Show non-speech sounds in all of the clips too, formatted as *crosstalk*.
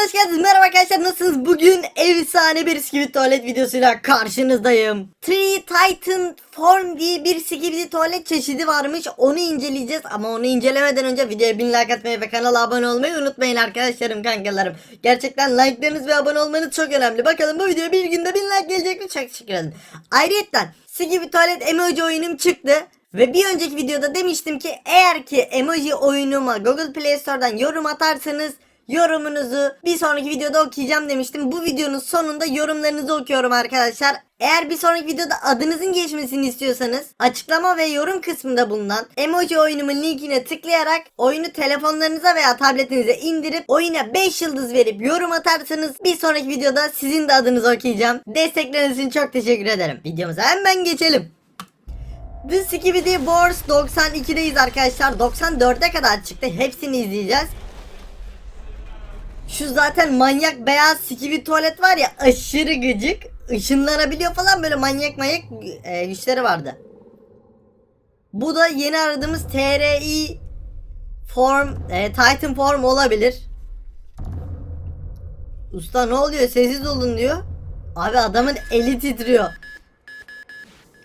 Hepiniz hoş geldiniz. Merhaba arkadaşlar nasılsınız? Bugün efsane bir skibidi tuvalet videosuyla karşınızdayım. Tree Titan Form diye bir skibidi tuvalet çeşidi varmış. Onu inceleyeceğiz ama onu incelemeden önce videoya bin like atmayı ve kanala abone olmayı unutmayın arkadaşlarım kankalarım. Gerçekten like'larınız ve abone olmanız çok önemli. Bakalım bu video bir günde bin like gelecek mi? Çok teşekkür ederim. Ayrıyeten skibidi tuvalet emoji oyunum çıktı. Ve bir önceki videoda demiştim ki eğer ki emoji oyunuma Google Play Store'dan yorum atarsanız yorumunuzu bir sonraki videoda okuyacağım demiştim. Bu videonun sonunda yorumlarınızı okuyorum arkadaşlar. Eğer bir sonraki videoda adınızın geçmesini istiyorsanız açıklama ve yorum kısmında bulunan emoji oyunumun linkine tıklayarak oyunu telefonlarınıza veya tabletinize indirip oyuna 5 yıldız verip yorum atarsanız bir sonraki videoda sizin de adınızı okuyacağım. Destekleriniz için çok teşekkür ederim. Videomuza hemen geçelim. The Skibidi Wars 92'deyiz arkadaşlar. 94'e kadar çıktı. Hepsini izleyeceğiz. Şu zaten manyak beyaz skibidi tuvalet var ya aşırı gıcık. Işınlanabiliyor falan böyle manyak manyak e, güçleri vardı. Bu da yeni aradığımız TRI form, e, Titan form olabilir. Usta ne oluyor? Sessiz olun diyor. Abi adamın eli titriyor.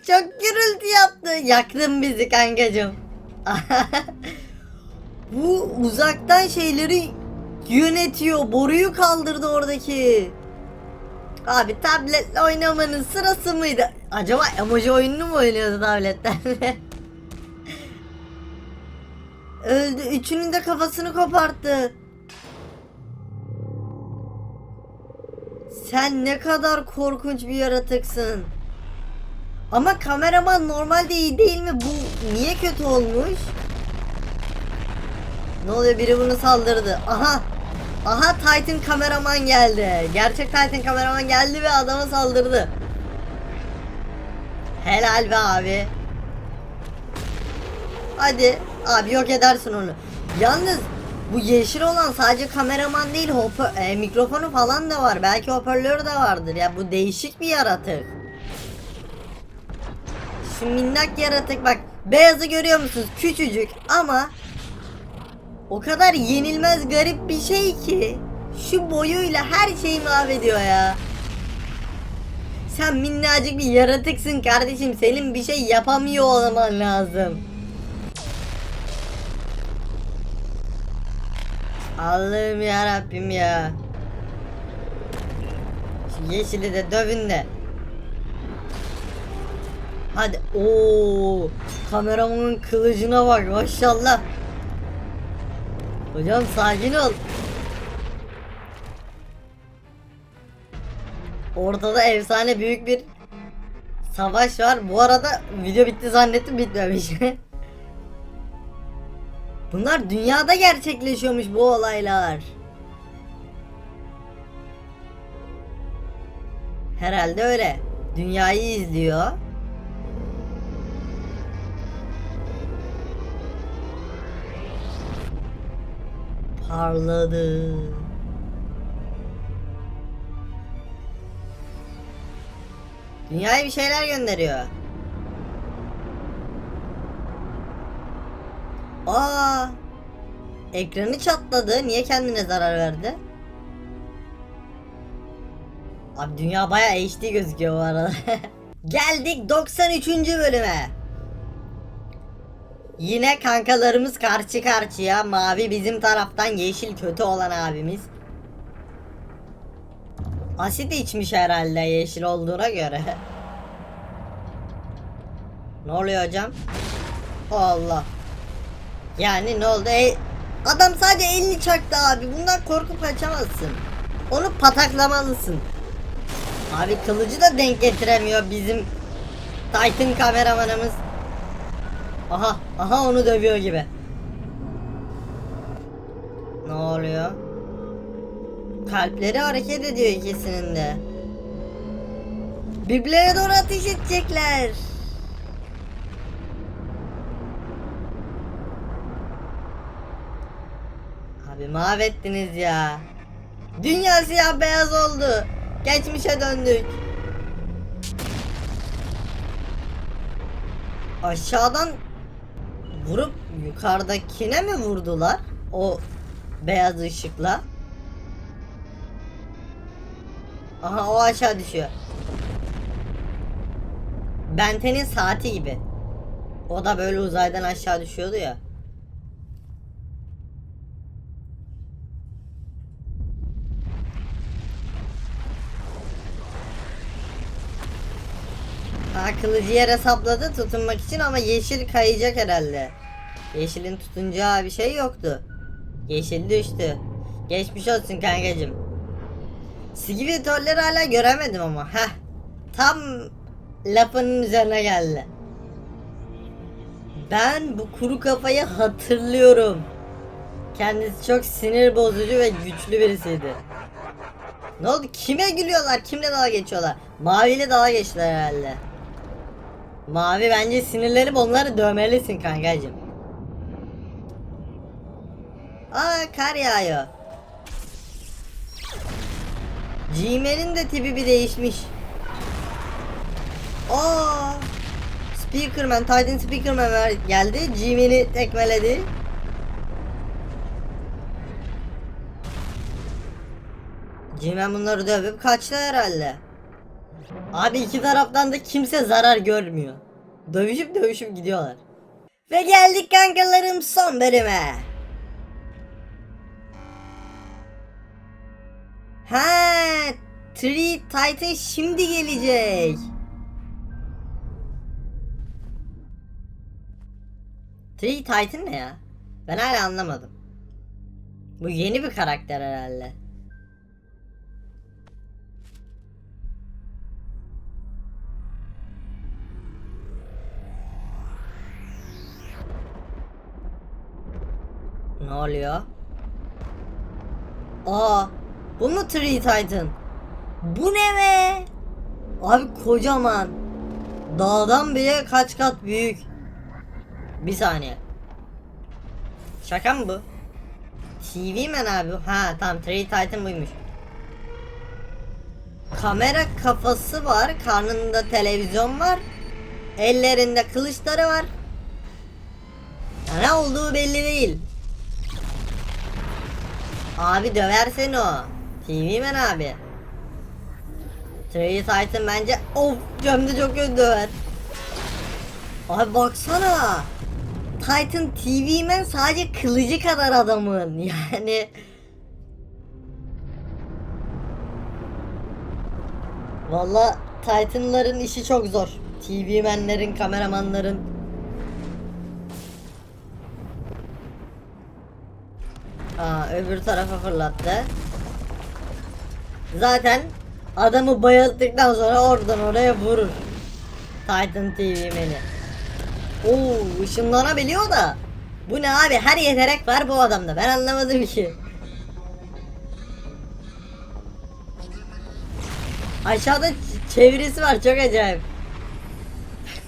Çok gürültü yaptı. Yaktın bizi kankacım. *laughs* Bu uzaktan şeyleri yönetiyor. Boruyu kaldırdı oradaki. Abi tabletle oynamanın sırası mıydı? Acaba emoji oyununu mu oynuyordu tabletten? *laughs* Öldü. Üçünün de kafasını koparttı. Sen ne kadar korkunç bir yaratıksın. Ama kameraman normalde iyi değil mi? Bu niye kötü olmuş? Ne oluyor biri bunu saldırdı. Aha. Aha Titan kameraman geldi. Gerçek Titan kameraman geldi ve adama saldırdı. Helal be abi. Hadi. Abi yok edersin onu. Yalnız bu yeşil olan sadece kameraman değil hopa, e, mikrofonu falan da var. Belki hoparlörü de vardır. Ya bu değişik bir yaratık. Şu minnak yaratık bak beyazı görüyor musunuz? Küçücük ama o kadar yenilmez garip bir şey ki şu boyuyla her şeyi mahvediyor ya. Sen minnacık bir yaratıksın kardeşim. Senin bir şey yapamıyor olman lazım. Allah'ım ya Rabbim ya. Şu yeşili de dövün de. Hadi. Oo, kameramanın kılıcına bak maşallah. Hocam sakin ol. Ortada efsane büyük bir savaş var. Bu arada video bitti zannettim bitmemiş. *laughs* Bunlar dünyada gerçekleşiyormuş bu olaylar. Herhalde öyle. Dünyayı izliyor. Parladı. Dünyaya bir şeyler gönderiyor. Aa! Ekranı çatladı. Niye kendine zarar verdi? Abi dünya baya HD gözüküyor bu arada. *laughs* Geldik 93. bölüme. Yine kankalarımız karşı karşıya. Mavi bizim taraftan, yeşil kötü olan abimiz. Asit içmiş herhalde yeşil olduğuna göre. ne oluyor hocam? Allah. Yani ne oldu? E, adam sadece elini çaktı abi. Bundan korkup kaçamazsın. Onu pataklamalısın. Abi kılıcı da denk getiremiyor bizim Titan kameramanımız. Aha, aha onu dövüyor gibi. Ne oluyor? Kalpleri hareket ediyor ikisinin de. Birbirlerine doğru ateş edecekler. Abi mahvettiniz ya. Dünya siyah beyaz oldu. Geçmişe döndük. Aşağıdan vurup yukarıdakine mi vurdular? O beyaz ışıkla. Aha o aşağı düşüyor. Benten'in saati gibi. O da böyle uzaydan aşağı düşüyordu ya. Ha kılıcı yere sapladı tutunmak için ama yeşil kayacak herhalde. Yeşilin tutunacağı bir şey yoktu. Yeşil düştü. Geçmiş olsun kankacım. Sigivitörleri hala göremedim ama. Heh. Tam lafının üzerine geldi. Ben bu kuru kafayı hatırlıyorum. Kendisi çok sinir bozucu ve güçlü birisiydi. Ne oldu? Kime gülüyorlar? Kimle dalga geçiyorlar? Maviyle dalga geçtiler herhalde. Mavi bence sinirlenip onları dövmelisin kankacım. Aa kar yağıyor. G-Man'in de tipi bir değişmiş. Aa! Speakerman, Titan Speakerman geldi. G-Man'i tekmeledi. G-Man bunları dövüp kaçtı herhalde. Abi iki taraftan da kimse zarar görmüyor. Dövüşüp dövüşüp gidiyorlar. Ve geldik kankalarım son bölüme. Ha, Tree Titan şimdi gelecek. Tree Titan ne ya? Ben hala anlamadım. Bu yeni bir karakter herhalde. Ne oluyor? Aa, bu mu Tree Titan? Bu ne be? Abi kocaman. Dağdan bile kaç kat büyük. Bir saniye. Şaka mı bu? TV man abi. Ha tamam Tree Titan buymuş. Kamera kafası var. Karnında televizyon var. Ellerinde kılıçları var. Ne olduğu belli değil. Abi döversen o. TV man abi. Trey Titan bence of gömdü çok kötü döver. Abi baksana. Titan TV man sadece kılıcı kadar adamın. *laughs* Yani Valla Titan'ların işi çok zor. TV menlerin, kameramanların. Aa, öbür tarafa fırlattı. Zaten adamı bayılttıktan sonra oradan oraya vurur. Titan TV meni. Oo, ışınlanabiliyor da. Bu ne abi? Her yetenek var bu adamda. Ben anlamadım ki. Aşağıda çevirisi var çok acayip.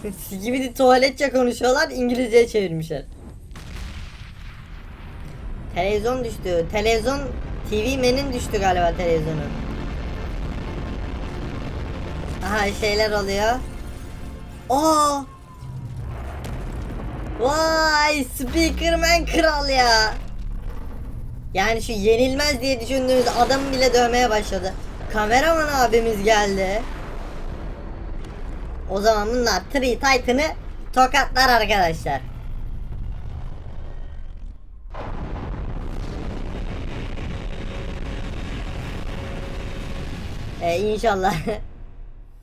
*laughs* gibi tuvaletçe konuşuyorlar İngilizceye çevirmişler. Televizyon düştü. Televizyon TV menin düştü galiba televizyonu. Aha şeyler oluyor. Aa! Vay Speakerman kral ya. Yani şu yenilmez diye düşündüğümüz adamı bile dövmeye başladı. Kameraman abimiz geldi. O zaman bunlar Tree Titan'ı tokatlar arkadaşlar. 没印象了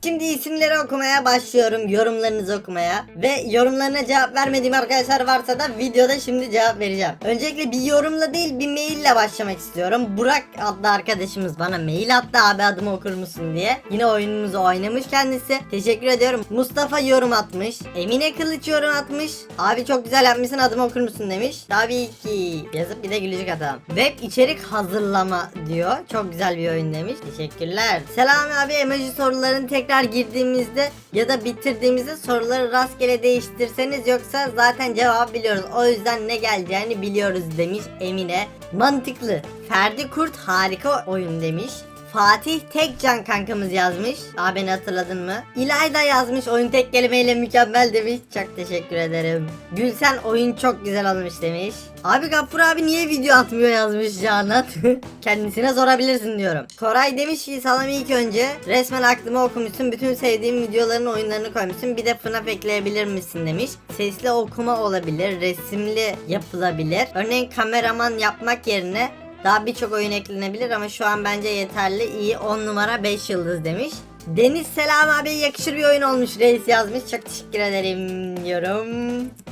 Şimdi isimleri okumaya başlıyorum. Yorumlarınızı okumaya. Ve yorumlarına cevap vermediğim arkadaşlar varsa da videoda şimdi cevap vereceğim. Öncelikle bir yorumla değil bir maille başlamak istiyorum. Burak adlı arkadaşımız bana mail attı abi adımı okur musun diye. Yine oyunumuzu oynamış kendisi. Teşekkür ediyorum. Mustafa yorum atmış. Emine Kılıç yorum atmış. Abi çok güzel yapmışsın adımı okur musun demiş. Tabii ki. Yazıp bir de gülücük atalım. Web içerik hazırlama diyor. Çok güzel bir oyun demiş. Teşekkürler. Selam abi emoji sorularını tekrar girdiğimizde ya da bitirdiğimizde soruları rastgele değiştirseniz yoksa zaten cevabı biliyoruz. O yüzden ne geleceğini biliyoruz demiş Emine. Mantıklı. Ferdi Kurt harika oyun demiş. Fatih Tekcan kankamız yazmış. Abi beni hatırladın mı? İlayda yazmış oyun tek kelimeyle mükemmel demiş. Çok teşekkür ederim. Gülsen oyun çok güzel olmuş demiş. Abi Gaffur abi niye video atmıyor yazmış Canat. *laughs* Kendisine sorabilirsin diyorum. Koray demiş ki Salam ilk önce resmen aklıma okumuşsun. Bütün sevdiğim videoların oyunlarını koymuşsun. Bir de FNAF ekleyebilir misin demiş. Sesli okuma olabilir. Resimli yapılabilir. Örneğin kameraman yapmak yerine daha birçok oyun eklenebilir ama şu an bence yeterli. İyi 10 numara 5 yıldız demiş. Deniz Selam abi yakışır bir oyun olmuş reis yazmış. Çok teşekkür ederim diyorum.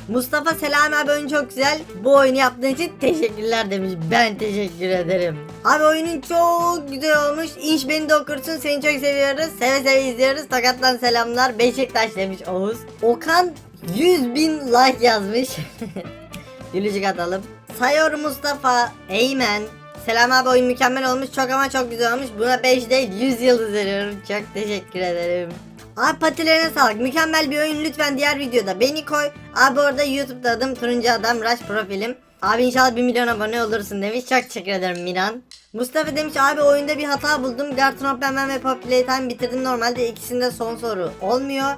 Mustafa Selam abi oyun çok güzel. Bu oyunu yaptığın için teşekkürler demiş. Ben teşekkür ederim. Abi oyunun çok güzel olmuş. İnş beni de okursun. Seni çok seviyoruz. Seve seve izliyoruz. Tokat'tan selamlar. Beşiktaş demiş Oğuz. Okan 100 bin like yazmış. *laughs* Gülücük atalım. Sayor Mustafa. Eymen. Selam abi oyun mükemmel olmuş çok ama çok güzel olmuş. Buna 5 değil 100 yıldız veriyorum. Çok teşekkür ederim. Abi patilerine sağlık. Mükemmel bir oyun lütfen diğer videoda beni koy. Abi orada YouTube'da adım turuncu adam rush profilim. Abi inşallah 1 milyon abone olursun demiş. Çok teşekkür ederim Miran. Mustafa demiş abi oyunda bir hata buldum. Garton Hopperman ve Poppy Playtime bitirdim. Normalde ikisinde son soru olmuyor.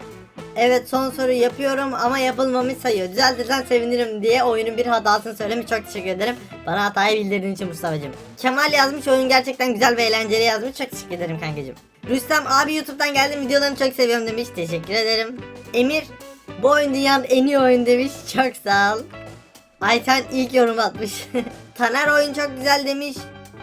Evet son soru yapıyorum ama yapılmamış sayıyor. Düzeltirsen sevinirim diye oyunun bir hatasını söylemiş. Çok teşekkür ederim. Bana hatayı bildirdiğin için Mustafa'cığım. Kemal yazmış oyun gerçekten güzel ve eğlenceli yazmış. Çok teşekkür ederim kankacığım. Rüstem abi YouTube'dan geldim videolarını çok seviyorum demiş. Teşekkür ederim. Emir bu oyun dünyanın en iyi oyun demiş. Çok sağ ol. Ayten ilk yorum atmış. *laughs* Taner oyun çok güzel demiş.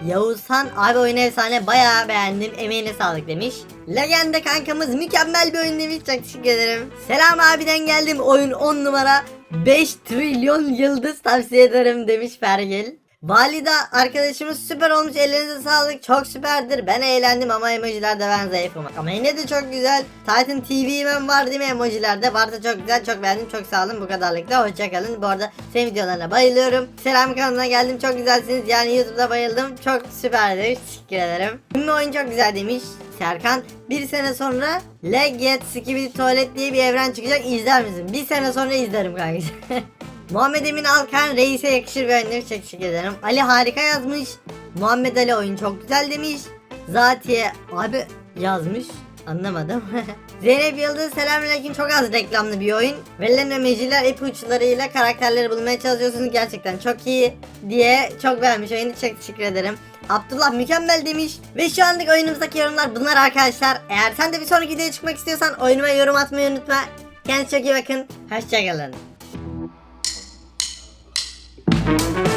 Yavuzhan abi oyun efsane bayağı beğendim emeğine sağlık demiş. Legende kankamız mükemmel bir oyun demiş çok teşekkür ederim. Selam abiden geldim oyun 10 numara 5 trilyon yıldız tavsiye ederim demiş Fergil. Valida arkadaşımız süper olmuş. Ellerinize sağlık. Çok süperdir. Ben eğlendim ama emojilerde ben zayıfım. Ama yine de çok güzel. Titan TV ben var değil mi? Emojilerde varsa çok güzel. Çok beğendim. Çok sağ olun. Bu kadarlıkla. Hoşçakalın. Bu arada senin videolarına bayılıyorum. Selam kanalına geldim. Çok güzelsiniz. Yani YouTube'da bayıldım. Çok süperdir. Teşekkür ederim. Ünlü oyun çok güzel demiş Serkan. Bir sene sonra Legget Skibidi Tuvalet diye bir evren çıkacak. İzler misin? Bir sene sonra izlerim kanka. *laughs* Muhammed Emin Alkan reise yakışır oyunları çok teşekkür ederim. Ali harika yazmış. Muhammed Ali oyun çok güzel demiş. Zatiye abi yazmış. Anlamadım. *laughs* Zeynep Yıldız selamünaleyküm çok az reklamlı bir oyun. Verilen emojiler ipuçlarıyla karakterleri bulmaya çalışıyorsunuz gerçekten çok iyi diye çok beğenmiş oyunu çok teşekkür ederim. Abdullah mükemmel demiş. Ve şu anlık oyunumuzdaki yorumlar bunlar arkadaşlar. Eğer sen de bir sonraki videoya çıkmak istiyorsan oyunuma yorum atmayı unutma. Kendinize çok iyi bakın. Hoşçakalın. Thank you.